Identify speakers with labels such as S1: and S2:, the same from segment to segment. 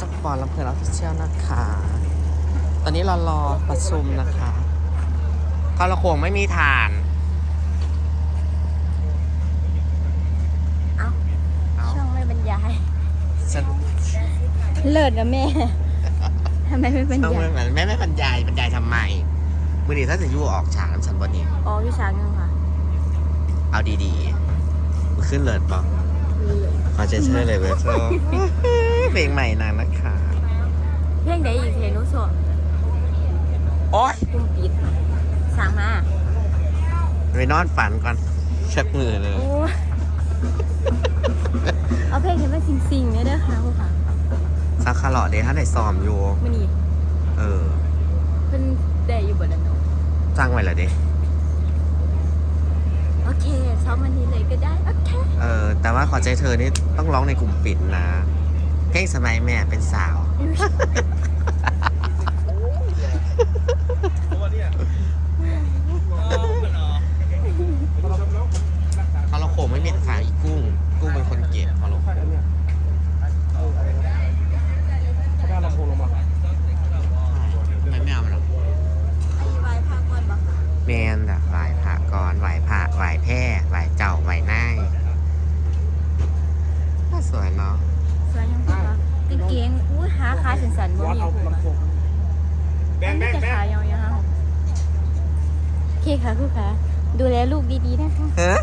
S1: จาก ปอนลำเพลินออฟฟิเชียลนะคะ ตอนนี้เรารอประชุมนะคะทรโขงไม่มีฐาน
S2: เอ้า
S1: เอา
S2: ช่องไม่บรรยาย
S1: ฉัน
S2: เลิศนะแม่ทำไมไม่บรร
S1: ต้อง
S2: ยาย
S1: ไม่แม่ไม่บรรยายบรรยายทำไม มือนี้ถ้าจะยู่ออกฉากน้ำฉันวันนี้
S2: อ๋อวิชาหนึ่งค่ะ
S1: เอาดีๆมันขึ้นเลิศบอก
S2: เลิศ
S1: ขอเชิญเชิญเลยเวฟโซเพ ลงใหม่นางนะคะ
S2: เพลงใดอีกเพลงนุสว
S1: โอ๊ย
S2: กุ้งปิดสั่งมา
S1: ไปนอนฝันก่อนชักมือเลย
S2: โอ้เอาเพลงที่มันซิงๆเนี่ยเด้อค่ะผู้ค่ะ
S1: ซักคาร์ลอเดย์ท่านไหนซ้อมอยู่
S2: มันนี่
S1: เออ
S2: เพิ่นได้อยู่บนนั้นเนาะ
S1: จ้างไว้เหรอเด้
S2: โอเคซ้อมวันนี้เลยก็ได้ โอเค
S1: เออ แต่ว่าขอใจเธอนี่ต้องร้องในกลุ่มปิดนะ เพลงสมัยแม่เป็นสาว พอเราโขงไม่มีขายอีกุ้ง กุ้งเป็นคนเก็บพอเราโขง
S3: เขาได้ลำโพงลงมา
S1: ไม่ไม่เอามันหรอก
S2: ไปพักก่อนบ่ค่ะ
S1: แมนแบบไหวพระกรไหวพระไหวแพร่ไหวเจ้าไหวนายน่าสวยเนาะ
S2: สวยยังคะกางเกงอุ้ยหาขาสันๆบ่
S3: วัด
S2: มี
S3: เอา
S2: ผู้
S3: ลำโพงแบ
S2: อั
S3: งแบง
S2: จะ
S3: แบง
S2: ขายาวๆค่ะโอเคค่ะคุณค่ะ ดูแลลูกดีๆนะคะ
S1: ฮ้ย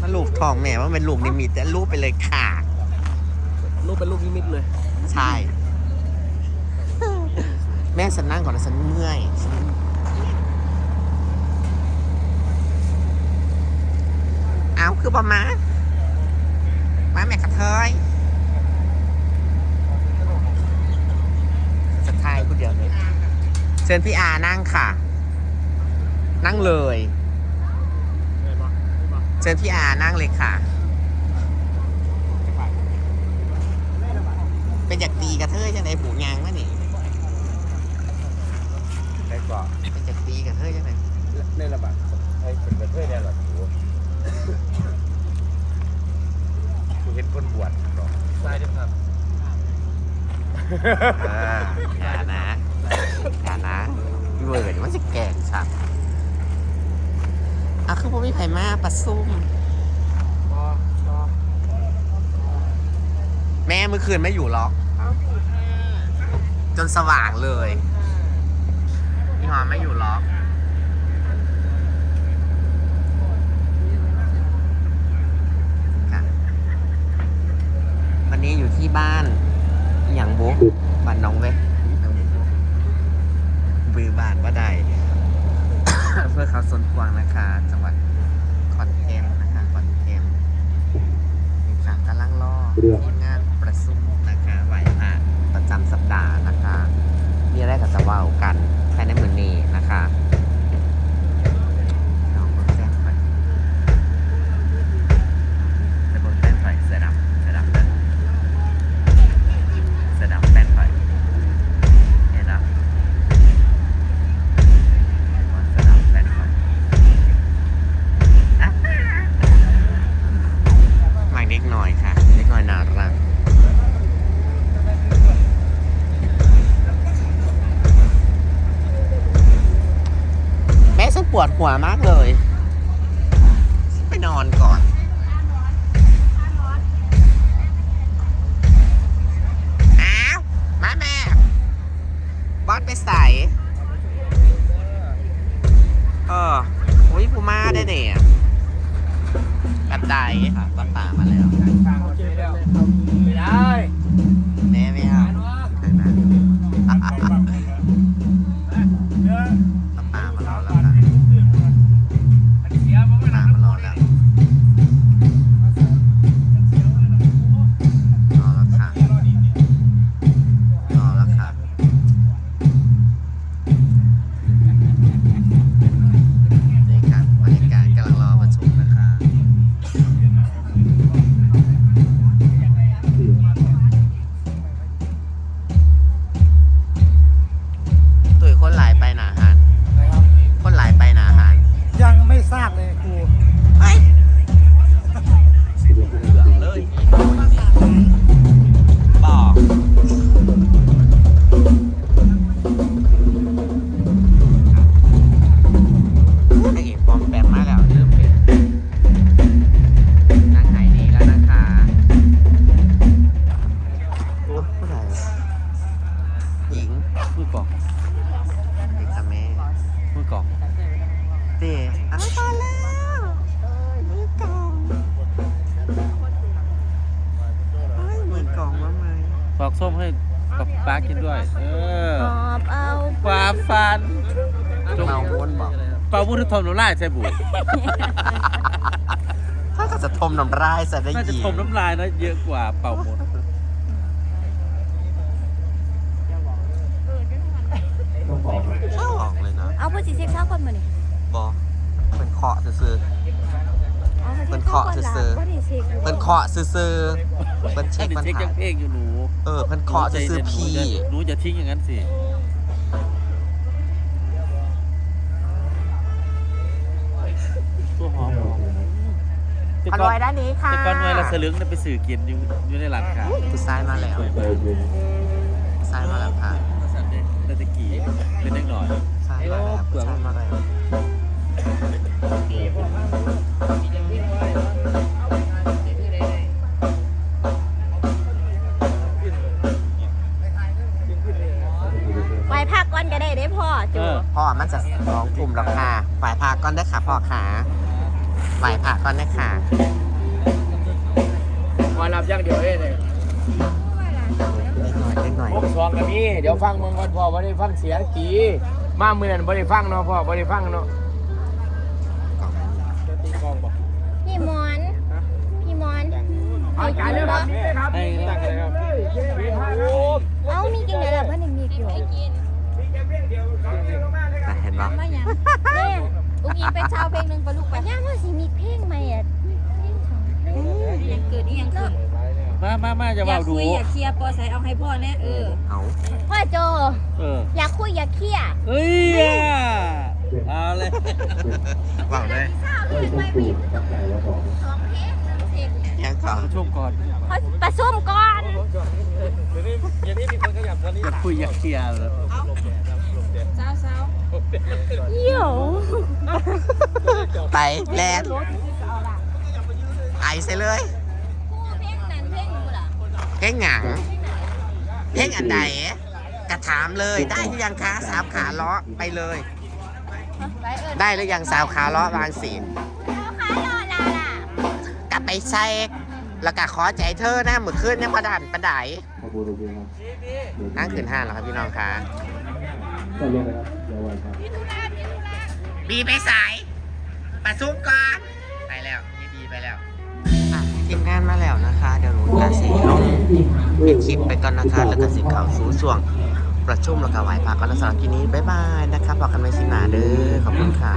S1: มาลูกทองแม่ว่าเป็นลูกนิมิตแต่ลูกไปเลยค่ะ
S3: ลูกเป็นลูกนิมิตเลย
S1: ใช่ แม่ฉันนั่งก่อนนะฉันเมื่อยเอาคือประมาณมาแม่กระเทยจะทายคนเดียวเลย เชิญพี่อานั่งค่ะ นั่งเลย เชิญพี่อานั่งเลยค่ะ เป็นจากตีกระเทยยังไงผูยางวะนี่
S3: ได้ก่อน
S1: เป็นจากตีกระเทยยังไง
S3: ในระบาดไอ้เป็นประเทศเนี่ยหรอถูกูเห็นคนบวชหรอใช่ด้วยครับ
S1: เอออย่านะอย่านะพี่เวิร์ดมัน จะแก่งสัตว์อะคือผมมีไผ่มาปลาซุ่ม
S3: พอพอ
S1: แม่เมื่อคืนไม่อยู่ล็อกจนสว่างเลยพี่หอมไม่อยู่ล็อกค่ะวันนี้อยู่ที่บ้านอหย่างบุ๊กบ้านน้องเว้ยน้องบุ๊กบือบานว่าใด เพื่อเขาสวนกวางนะคะ จังหวัดขอนแก่นนะคะขอนแก่นนี่ค่ะกำ ลังรอทีมงานประชุมนะคะไหวผ่าประจำสัปดาห์นะคะ มีอะไรก็จะเว่ากันภายในมือนี้นะคะเอาเบิ่งแจ้งไปไปเบิ่งแป้นไฟเสือดำเสือดำเด้อเสือดำแป้นไฟเห็นแล้วเสือดำแป้นไฟอะมาเด็กหน่อยค่ะเด็กหน่อยน่ารัก แม่ฉันปวด หัวมากเลย ไปนอนก่อนอ้าวมาแม่บอสไปใส่เอออุ้ยพูม่าได้เนี่ยแบบใดค่ะป้าป่ามาแล้ว
S3: ไม่ได้
S1: อก
S3: ส้มให้กับป้ากินด้วย เออ
S2: หอบเอา
S3: ความฝัน
S1: เมาวนบอก
S3: เป่าบุญทมน้ำลายใช่บุ
S1: ถ้าก็จะทมน้ำลายใส่ได้
S3: น่าจะ
S1: ยี
S3: ทมน้ำลายนะเยอะกว่าเป่าหมด
S1: เข้าออกเลยนะ
S2: เอาเพื่อสิเซ็กเช้าก่อนมานี่
S1: บอเป็นเคาะซื่อ
S2: เอา
S1: เพิ่นเคาะซื่อๆ
S2: บ่ได้เซ็ก
S1: ๆเป็นเคาะซื่อๆเป็นเช็คปัญ
S3: เช็ค
S1: หา
S3: ยังเพลงอยู่หนู
S1: เออเพิ่นเคาะซื่อๆพี่
S3: หนูจะทิ้งอย่างนั้นสิตัวหอมแต่
S1: อ
S3: ก่
S1: ร่
S3: อ
S1: อย
S3: น
S1: ด้านนี้ค่ะ
S3: แต่ก่อนเวลาสลึงน่ะไปสื่อกินอยู่อยู่ในร้านค้า
S1: ผู้ชายมาแล้วผู้ชายมาแล้วค่ะ
S3: สันเด็กแต่ตะกี้เป็นเด็กหน่อย
S2: ไหวพักก่อนก็ได้เด้พ่อ
S3: เอ
S2: จู
S3: อ
S1: พ่อมันจะสองกลุ่มแล้วค่ะฝ่ายพาก้อนได้อค่ะพ่อขาฝ่ายพาก้อนได้อค่ะ
S4: มารับอย่างเดียวเองเลย
S1: เล็กหน่อยเล็กหน่อย
S4: ผมสองกับพี่เดี๋ยวฟังมึงก่อนพ่อบ่ได้ฟังเสียงกีมาเมื่อนั้นบ่ได้ฟังเนาะพ่อบ่ได้ฟังเนาะ
S1: กล่องนั้น
S4: ตีกองบ่
S2: พี่มอน พี่มอน
S4: เอาจ่ายเลยครับนี่ครับ
S3: ให้
S4: ตั้งเลยครับพี่พาครับ
S2: เอามีกินได้ล่ะเพิ่นยังมีอยู่
S1: แต่เห็นปะ
S2: มาหยังแม่ อุ้งอิงเป็นชาวเพลงหนึงปะลูกปะย่าว่าสิมีเพลงใหม่อะเพลงของเพลง
S5: ยังเกิดอีหยังขึ้น
S3: มามามาจะ
S5: อยา
S3: ว่ากดู
S5: คุยอยากเคลียร์ปอใส่เอาให้พ่อแน่เออ
S1: เอา
S2: พ่อโจ
S3: เออ
S2: อยากคุยอยากเคลียร์
S3: เฮ้ยเอาเลย
S1: บอกเลย
S2: ทราบเลยไปมีสองเพลงสองเพลง
S1: ยังก่อน
S3: ช่วงก่อน
S2: เขาประชุมก่อน
S4: อย่างนี้มีคนขยับตอนนี้
S3: อยากคุยอยากเคลียร์เลย
S5: เช้าเช้า
S2: เหี่ยว
S1: ไปแลนด์ไอใส่เลย
S2: เพลงนั้นเพลงหนูล่ะ
S1: เพลงหงังเพลงอันใดกระถามเลยได้หรือยังคะสามขาล้อไปเลย
S2: ไปเอิญ
S1: ได้หรือยังสาวขาล้อวางสี
S2: เขาขายรอลาล่ะ
S1: กลับไปเช็ค แล้วก็ขอใจเธอนะมือขึ้นยังประดันประไดนั่งขึ้นห้างแล้วครับพี่น้องคะบีไปสายประซุกก่อนไปแล้วนี่บีไปแล้วอะทีมงานมาแล้วนะคะ เดี๋ยวหนูจะสีลงเป็นคลิปไปก่อนนะคะ แล้วก็สิเขาสู่ช่วง ประชุมแล้วก็ไหวพาก่อนแล้วสำหรับทีนี้บ๊ายบายนะคะพอกันไม่สิหนาเด้อขอบคุณค่ะ